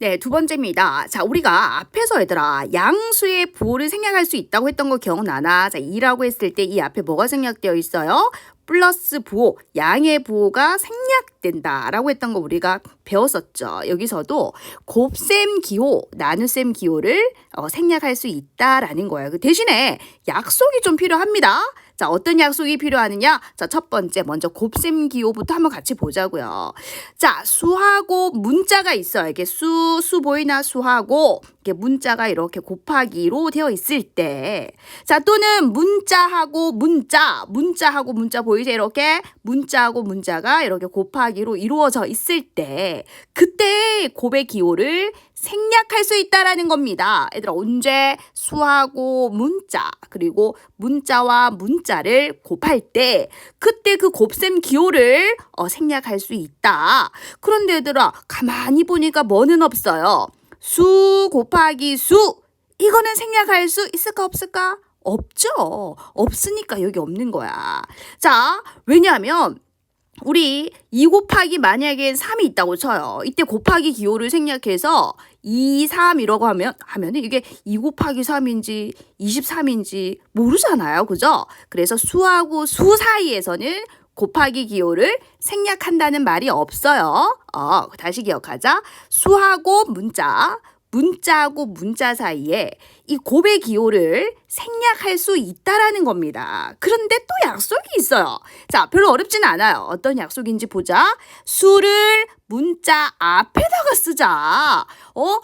네, 두 번째입니다. 자, 우리가 앞에서 얘들아, 양수의 부호를 생략할 수 있다고 했던 거 기억나나? 자, 2라고 했을 때 이 앞에 뭐가 생략되어 있어요? 플러스 부호, 양의 부호가 생략된다 라고 했던 거 우리가 배웠었죠. 여기서도 곱셈 기호, 나눗셈 기호를 어, 생략할 수 있다라는 거예요. 그 대신에 약속이 좀 필요합니다. 자, 어떤 약속이 필요하느냐? 자, 첫 번째, 먼저 곱셈 기호부터 한번 같이 보자고요. 자, 수하고 문자가 있어요. 이게 수, 수 보이나 수하고, 이렇게 문자가 이렇게 곱하기로 되어 있을 때. 자, 또는 문자하고 문자, 문자하고 문자 보이죠? 이렇게 문자하고 문자가 이렇게 곱하기로 이루어져 있을 때, 그때 곱의 기호를 생략할 수 있다라는 겁니다. 얘들아, 언제 수하고 문자, 그리고 문자와 문자 를 곱할 때, 그때 그 곱셈 기호를 어, 생략할 수 있다. 그런데 얘들아, 가만히 보니까 뭐는 없어요. 수 곱하기 수. 이거는 생략할 수 있을까 없을까? 없죠. 없으니까 여기 없는 거야. 자, 왜냐하면 우리 2 곱하기 만약에 3이 있다고 쳐요. 이때 곱하기 기호를 생략해서 2, 3 이라고 하면, 하면은 이게 2 곱하기 3인지 23인지 모르잖아요. 그죠? 그래서 수하고 수 사이에서는 곱하기 기호를 생략한다는 말이 없어요. 어, 다시 기억하자. 수하고 문자, 문자하고 문자 사이에 이 곱의 기호를 생략할 수 있다라는 겁니다. 그런데 또 약속이 있어요. 자, 별로 어렵진 않아요. 어떤 약속인지 보자. 수를 문자 앞에다가 쓰자. 어?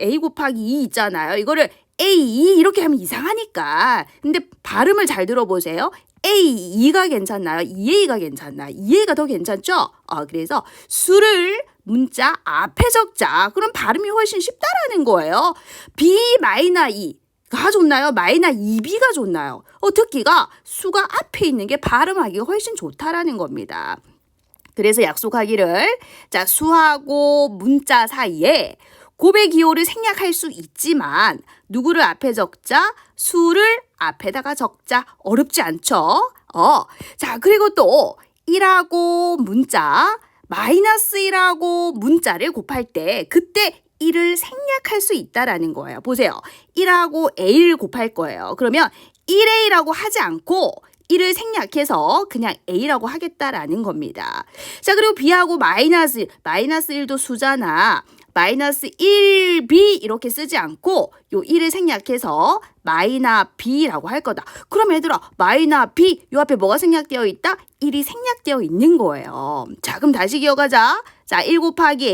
A 곱하기 2 있잖아요. 이거를 A 이렇게 하면 이상하니까. 근데 발음을 잘 들어보세요. A, 2가 괜찮나요? 2A가 괜찮나요? 2A가 더 괜찮죠? 어, 그래서 수를 문자 앞에 적자. 그럼 발음이 훨씬 쉽다라는 거예요. B 마이너 2 가 좋나요? 마이너 2B가 좋나요? 어, 듣기가 수가 앞에 있는 게 발음하기가 훨씬 좋다라는 겁니다. 그래서 약속하기를 자 수하고 문자 사이에 곱의 기호를 생략할 수 있지만 누구를 앞에 적자 수를 앞에다가 적자 어렵지 않죠? 어. 자, 그리고 또 1하고 문자 마이너스 1하고 문자를 곱할 때 그때 1을 생략할 수 있다라는 거예요. 보세요. 1하고 A를 곱할 거예요. 그러면 1A라고 하지 않고 1을 생략해서 그냥 A라고 하겠다라는 겁니다. 자, 그리고 B하고 마이너스 1, 마이너스 1도 수잖아. 마이너스 1b 이렇게 쓰지 않고 요 1을 생략해서 마이너 b라고 할 거다. 그럼 얘들아 마이너 b 요 앞에 뭐가 생략되어 있다? 1이 생략되어 있는 거예요. 자 그럼 다시 기억하자. 자, 1 곱하기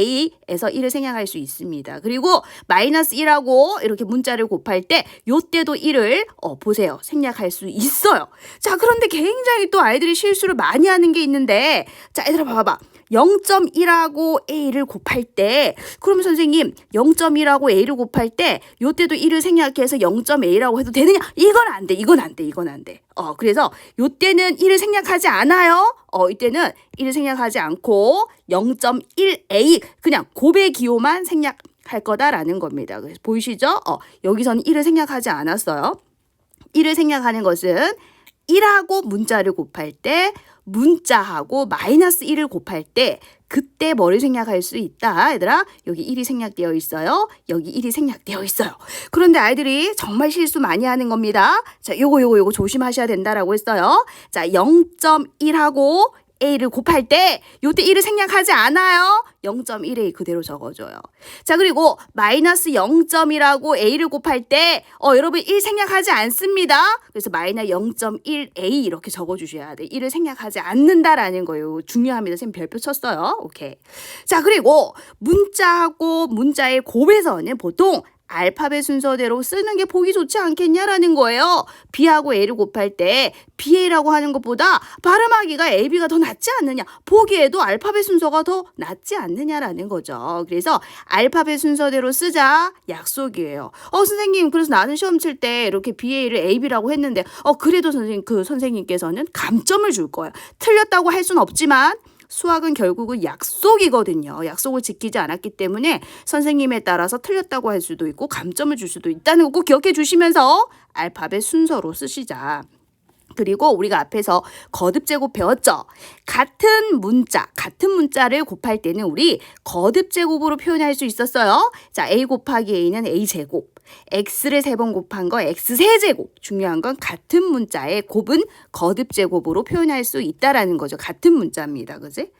A에서 1을 생략할 수 있습니다. 그리고 마이너스 1하고 이렇게 문자를 곱할 때 요때도 1을 어, 보세요. 생략할 수 있어요. 자, 그런데 굉장히 또 아이들이 실수를 많이 하는 게 있는데 자, 얘들아 봐봐. 0.1하고 A를 곱할 때 그러면 선생님 0.1하고 A를 곱할 때 요때도 1을 생략해서 0.A라고 해도 되느냐? 이건 안 돼. 이건 안 돼. 이건 안 돼. 어, 그래서 요때는 1을 생략하지 않아요. 어, 이때는 1을 생략하지 않고 0.1A 그냥 곱의 기호만 생략할 거다라는 겁니다. 그래서 보이시죠? 어, 여기서는 1을 생략하지 않았어요. 1을 생략하는 것은 1하고 문자를 곱할 때 문자하고 마이너스 1을 곱할 때 그때 뭐를 생략할 수 있다. 얘들아, 여기 1이 생략되어 있어요. 여기 1이 생략되어 있어요. 그런데 아이들이 정말 실수 많이 하는 겁니다. 자, 요거 요거 요거 조심하셔야 된다라고 했어요. 자, 0.1하고 A를 곱할 때 요때 1을 생략하지 않아요. 0.1A 그대로 적어줘요. 자 그리고 마이너스 0.1하고 A를 곱할 때 어, 여러분 1 생략하지 않습니다. 그래서 마이너 0.1A 이렇게 적어주셔야 돼. 1을 생략하지 않는다라는 거예요. 중요합니다. 선생님 별표 쳤어요. 오케이. 자 그리고 문자하고 문자의 곱에서는 보통 알파벳 순서대로 쓰는 게 보기 좋지 않겠냐라는 거예요. B하고 A를 곱할 때 BA라고 하는 것보다 발음하기가 AB가 더 낫지 않느냐. 보기에도 알파벳 순서가 더 낫지 않느냐라는 거죠. 그래서 알파벳 순서대로 쓰자 약속이에요. 어 선생님 그래서 나는 시험 칠 때 이렇게 BA를 AB라고 했는데 어 그래도 선생님 그 선생님께서는 감점을 줄 거예요. 틀렸다고 할 수는 없지만 수학은 결국은 약속이거든요. 약속을 지키지 않았기 때문에 선생님에 따라서 틀렸다고 할 수도 있고 감점을 줄 수도 있다는 거 꼭 기억해 주시면서 알파벳 순서로 쓰시자. 그리고 우리가 앞에서 거듭 제곱 배웠죠. 같은 문자, 같은 문자를 곱할 때는 우리 거듭 제곱으로 표현할 수 있었어요. 자, a 곱하기 a는 a 제곱. x를 세 번 곱한 거 x 세제곱. 중요한 건 같은 문자의 곱은 거듭 제곱으로 표현할 수 있다라는 거죠. 같은 문자입니다. 그지?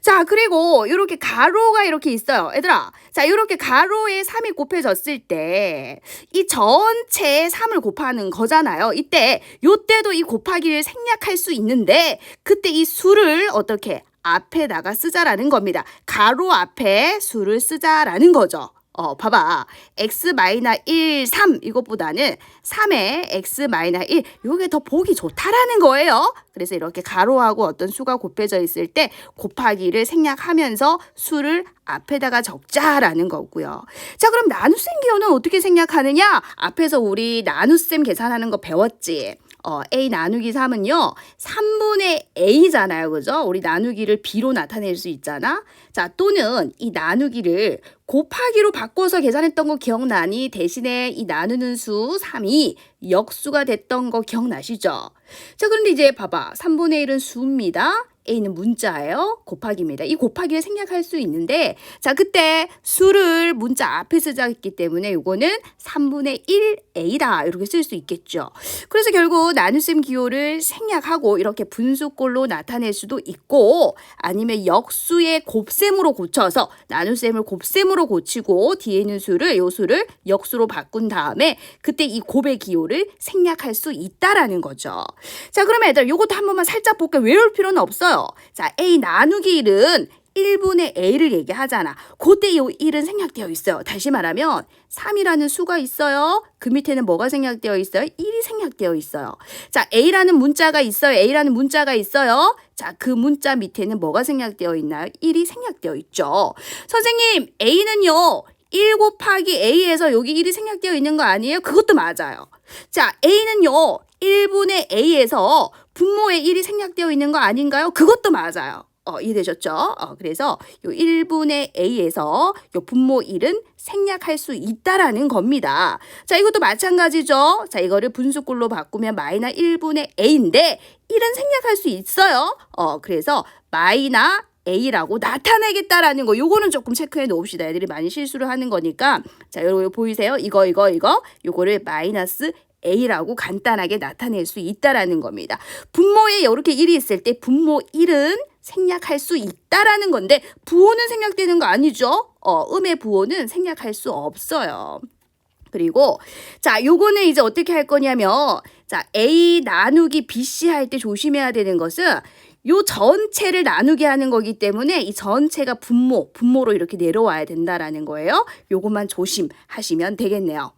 자, 그리고 이렇게 가로가 이렇게 있어요. 얘들아. 자, 이렇게 가로에 3이 곱해졌을 때 이 전체에 3을 곱하는 거잖아요. 이때 요때도 이 곱하기를 생략할 수 있는데 그때 이 수를 어떻게 앞에다가 쓰자라는 겁니다. 가로 앞에 수를 쓰자라는 거죠. 어, 봐봐. x 마이너 1, 3 이것보다는 3에 x 마이너 1 요게 더 보기 좋다라는 거예요. 그래서 이렇게 가로하고 어떤 수가 곱해져 있을 때 곱하기를 생략하면서 수를 앞에다가 적자라는 거고요. 자, 그럼 나눗셈 기호는 어떻게 생략하느냐? 앞에서 우리 나눗셈 계산하는 거 배웠지. 어, a 나누기 3은요. 3분의 a잖아요. 그죠? 우리 나누기를 b로 나타낼 수 있잖아. 자, 또는 이 나누기를 곱하기로 바꿔서 계산했던 거 기억나니? 대신에 이 나누는 수 3이 역수가 됐던 거 기억나시죠? 자, 그런데 이제 봐봐. 3분의 1은 수입니다. A는 문자예요. 곱하기입니다. 이 곱하기를 생략할 수 있는데 자 그때 수를 문자 앞에 쓰자기 때문에 이거는 3분의 1A다 이렇게 쓸 수 있겠죠. 그래서 결국 나눗셈 기호를 생략하고 이렇게 분수꼴로 나타낼 수도 있고 아니면 역수의 곱셈으로 고쳐서 나눗셈을 곱셈으로 고치고 뒤에 있는 수를 요 수를 역수로 바꾼 다음에 그때 이 곱의 기호를 생략할 수 있다라는 거죠. 자 그러면 애들 요것도 한 번만 살짝 볼게요. 외울 필요는 없어요. 자, A 나누기 1은 1분의 A를 얘기하잖아. 그때 이 1은 생략되어 있어요. 다시 말하면 3이라는 수가 있어요. 그 밑에는 뭐가 생략되어 있어요? 1이 생략되어 있어요. 자, A라는 문자가 있어요. A라는 문자가 있어요. 자, 그 문자 밑에는 뭐가 생략되어 있나요? 1이 생략되어 있죠. 선생님, A는요. 1 곱하기 A에서 여기 1이 생략되어 있는 거 아니에요? 그것도 맞아요. 자, A는요. 1분의 A에서 분모의 1이 생략되어 있는 거 아닌가요? 그것도 맞아요. 어, 이해되셨죠? 어, 그래서 요 1분의 A에서 요 분모 1은 생략할 수 있다라는 겁니다. 자, 이것도 마찬가지죠. 자, 이거를 분수꼴로 바꾸면 마이너 1분의 A인데 1은 생략할 수 있어요. 어, 그래서 마이너 A라고 나타내겠다라는 거 요거는 조금 체크해 놓읍시다. 애들이 많이 실수를 하는 거니까 자, 여러분 보이세요? 이거 이거 이거 요거를 마이너스 A라고 간단하게 나타낼 수 있다라는 겁니다. 분모에 이렇게 1이 있을 때 분모 1은 생략할 수 있다라는 건데 부호는 생략되는 거 아니죠? 어, 음의 부호는 생략할 수 없어요. 그리고 자, 요거는 이제 어떻게 할 거냐면 자, A 나누기 BC 할 때 조심해야 되는 것은 요 전체를 나누게 하는 거기 때문에 이 전체가 분모, 분모로 이렇게 내려와야 된다라는 거예요. 요것만 조심하시면 되겠네요.